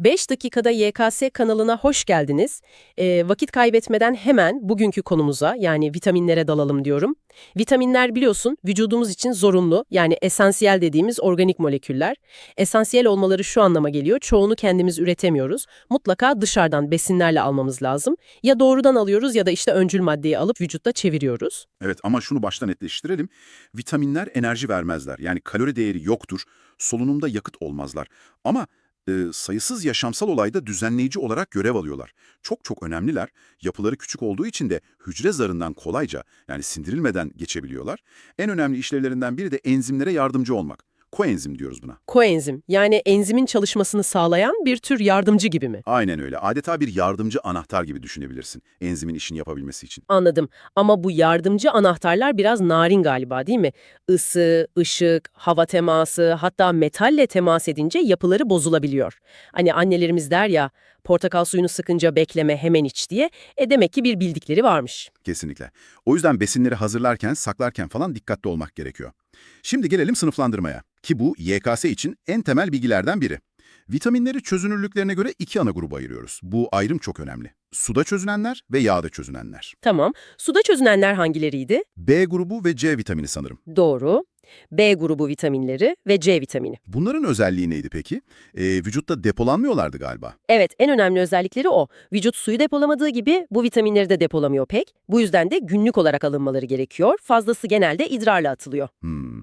5 dakikada YKS kanalına hoş geldiniz. Ee, vakit kaybetmeden hemen bugünkü konumuza yani vitaminlere dalalım diyorum. Vitaminler biliyorsun vücudumuz için zorunlu yani esansiyel dediğimiz organik moleküller. Esansiyel olmaları şu anlama geliyor çoğunu kendimiz üretemiyoruz. Mutlaka dışarıdan besinlerle almamız lazım. Ya doğrudan alıyoruz ya da işte öncül maddeyi alıp vücutta çeviriyoruz. Evet ama şunu baştan netleştirelim. Vitaminler enerji vermezler. Yani kalori değeri yoktur. Solunumda yakıt olmazlar. Ama e, sayısız yaşamsal olayda düzenleyici olarak görev alıyorlar. Çok çok önemliler. Yapıları küçük olduğu için de hücre zarından kolayca yani sindirilmeden geçebiliyorlar. En önemli işlevlerinden biri de enzimlere yardımcı olmak. Koenzim diyoruz buna. Koenzim yani enzimin çalışmasını sağlayan bir tür yardımcı gibi mi? Aynen öyle. Adeta bir yardımcı anahtar gibi düşünebilirsin. Enzimin işini yapabilmesi için. Anladım. Ama bu yardımcı anahtarlar biraz narin galiba değil mi? Isı, ışık, hava teması, hatta metalle temas edince yapıları bozulabiliyor. Hani annelerimiz der ya, portakal suyunu sıkınca bekleme hemen iç diye. E demek ki bir bildikleri varmış. Kesinlikle. O yüzden besinleri hazırlarken, saklarken falan dikkatli olmak gerekiyor. Şimdi gelelim sınıflandırmaya. Ki bu YKS için en temel bilgilerden biri. Vitaminleri çözünürlüklerine göre iki ana gruba ayırıyoruz. Bu ayrım çok önemli. Suda çözünenler ve yağda çözünenler. Tamam. Suda çözünenler hangileriydi? B grubu ve C vitamini sanırım. Doğru. B grubu vitaminleri ve C vitamini. Bunların özelliği neydi peki? Ee, vücutta depolanmıyorlardı galiba. Evet, en önemli özellikleri o. Vücut suyu depolamadığı gibi bu vitaminleri de depolamıyor pek. Bu yüzden de günlük olarak alınmaları gerekiyor. Fazlası genelde idrarla atılıyor. Hmm.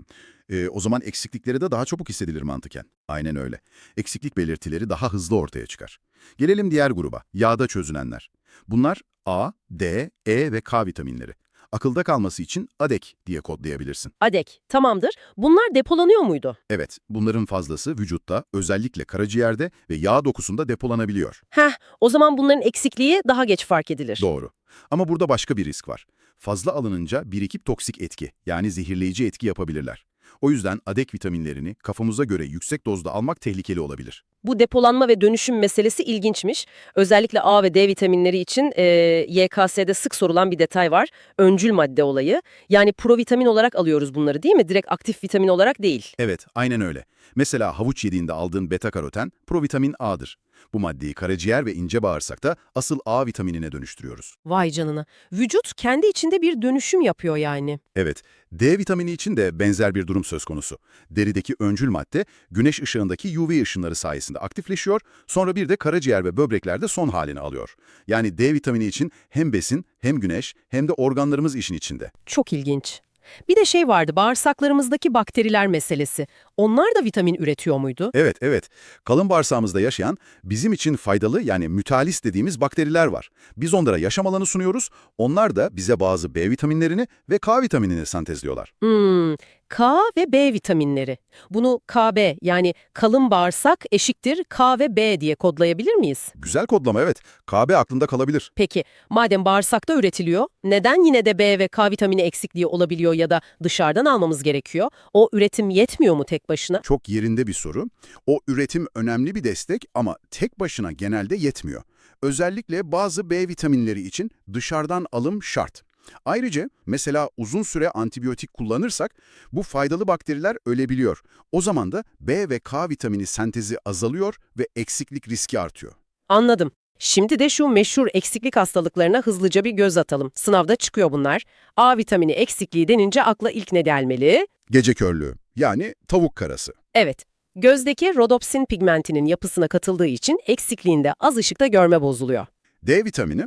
Ee, o zaman eksiklikleri de daha çabuk hissedilir mantıken. Aynen öyle. Eksiklik belirtileri daha hızlı ortaya çıkar. Gelelim diğer gruba, yağda çözünenler. Bunlar A, D, E ve K vitaminleri. Akılda kalması için ADEK diye kodlayabilirsin. ADEK, tamamdır. Bunlar depolanıyor muydu? Evet, bunların fazlası vücutta, özellikle karaciğerde ve yağ dokusunda depolanabiliyor. Heh, o zaman bunların eksikliği daha geç fark edilir. Doğru. Ama burada başka bir risk var. Fazla alınınca birikip toksik etki, yani zehirleyici etki yapabilirler. O yüzden ADEK vitaminlerini kafamıza göre yüksek dozda almak tehlikeli olabilir. Bu depolanma ve dönüşüm meselesi ilginçmiş. Özellikle A ve D vitaminleri için e, YKS'de sık sorulan bir detay var. Öncül madde olayı. Yani provitamin olarak alıyoruz bunları değil mi? Direkt aktif vitamin olarak değil. Evet, aynen öyle. Mesela havuç yediğinde aldığın beta-karoten provitamin A'dır. Bu maddeyi karaciğer ve ince bağırsakta asıl A vitaminine dönüştürüyoruz. Vay canına. Vücut kendi içinde bir dönüşüm yapıyor yani. Evet, D vitamini için de benzer bir durum söz konusu. Derideki öncül madde güneş ışığındaki UV ışınları sayesinde aktifleşiyor, sonra bir de karaciğer ve böbreklerde son halini alıyor. Yani D vitamini için hem besin, hem güneş, hem de organlarımız işin içinde. Çok ilginç. Bir de şey vardı, bağırsaklarımızdaki bakteriler meselesi. Onlar da vitamin üretiyor muydu? Evet, evet. Kalın bağırsağımızda yaşayan, bizim için faydalı yani mütalis dediğimiz bakteriler var. Biz onlara yaşam alanı sunuyoruz, onlar da bize bazı B vitaminlerini ve K vitaminini sentezliyorlar. Hmm, K ve B vitaminleri. Bunu KB yani kalın bağırsak eşittir K ve B diye kodlayabilir miyiz? Güzel kodlama evet. KB aklında kalabilir. Peki, madem bağırsakta üretiliyor, neden yine de B ve K vitamini eksikliği olabiliyor ya da dışarıdan almamız gerekiyor? O üretim yetmiyor mu tek başına? Çok yerinde bir soru. O üretim önemli bir destek ama tek başına genelde yetmiyor. Özellikle bazı B vitaminleri için dışarıdan alım şart. Ayrıca mesela uzun süre antibiyotik kullanırsak bu faydalı bakteriler ölebiliyor. O zaman da B ve K vitamini sentezi azalıyor ve eksiklik riski artıyor. Anladım. Şimdi de şu meşhur eksiklik hastalıklarına hızlıca bir göz atalım. Sınavda çıkıyor bunlar. A vitamini eksikliği denince akla ilk ne gelmeli? Gece körlüğü yani tavuk karası. Evet. Gözdeki rodopsin pigmentinin yapısına katıldığı için eksikliğinde az ışıkta görme bozuluyor. D vitamini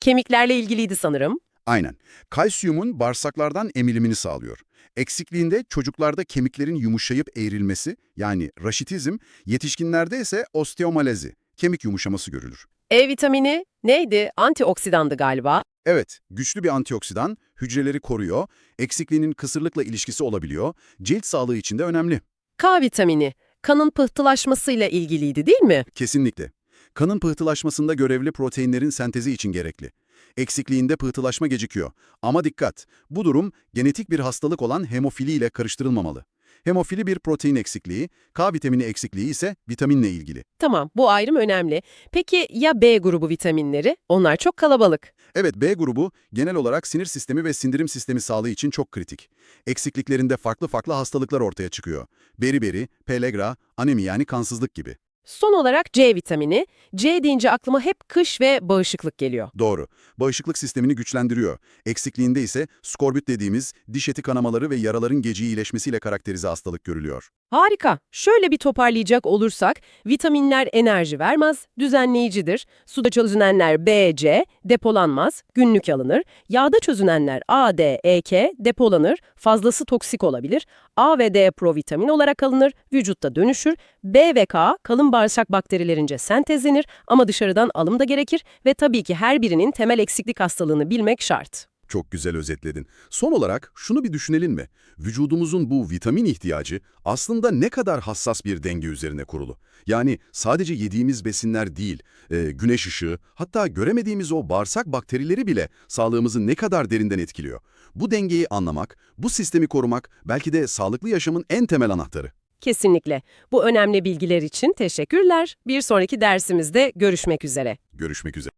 Kemiklerle ilgiliydi sanırım. Aynen. Kalsiyumun bağırsaklardan emilimini sağlıyor. Eksikliğinde çocuklarda kemiklerin yumuşayıp eğrilmesi yani raşitizm, yetişkinlerde ise osteomalezi, kemik yumuşaması görülür. E vitamini neydi? Antioksidandı galiba. Evet, güçlü bir antioksidan, hücreleri koruyor, eksikliğinin kısırlıkla ilişkisi olabiliyor, cilt sağlığı için de önemli. K vitamini kanın pıhtılaşmasıyla ilgiliydi değil mi? Kesinlikle. Kanın pıhtılaşmasında görevli proteinlerin sentezi için gerekli. Eksikliğinde pıhtılaşma gecikiyor. Ama dikkat, bu durum genetik bir hastalık olan hemofili ile karıştırılmamalı. Hemofili bir protein eksikliği, K vitamini eksikliği ise vitaminle ilgili. Tamam, bu ayrım önemli. Peki ya B grubu vitaminleri? Onlar çok kalabalık. Evet, B grubu genel olarak sinir sistemi ve sindirim sistemi sağlığı için çok kritik. Eksikliklerinde farklı farklı hastalıklar ortaya çıkıyor. Beriberi, pelegra, anemi yani kansızlık gibi. Son olarak C vitamini. C deyince aklıma hep kış ve bağışıklık geliyor. Doğru. Bağışıklık sistemini güçlendiriyor. Eksikliğinde ise skorbut dediğimiz diş eti kanamaları ve yaraların gece iyileşmesiyle karakterize hastalık görülüyor. Harika. Şöyle bir toparlayacak olursak, vitaminler enerji vermez, düzenleyicidir. Suda çözünenler B, C, depolanmaz, günlük alınır. Yağda çözünenler A, D, E, K, depolanır, fazlası toksik olabilir. A ve D provitamin olarak alınır, vücutta dönüşür. B ve K, kalın bağırsak bakterilerince sentezlenir ama dışarıdan alım da gerekir ve tabii ki her birinin temel eksiklik hastalığını bilmek şart. Çok güzel özetledin. Son olarak şunu bir düşünelim mi? Vücudumuzun bu vitamin ihtiyacı aslında ne kadar hassas bir denge üzerine kurulu. Yani sadece yediğimiz besinler değil, e, güneş ışığı, hatta göremediğimiz o bağırsak bakterileri bile sağlığımızı ne kadar derinden etkiliyor. Bu dengeyi anlamak, bu sistemi korumak belki de sağlıklı yaşamın en temel anahtarı. Kesinlikle. Bu önemli bilgiler için teşekkürler. Bir sonraki dersimizde görüşmek üzere. Görüşmek üzere.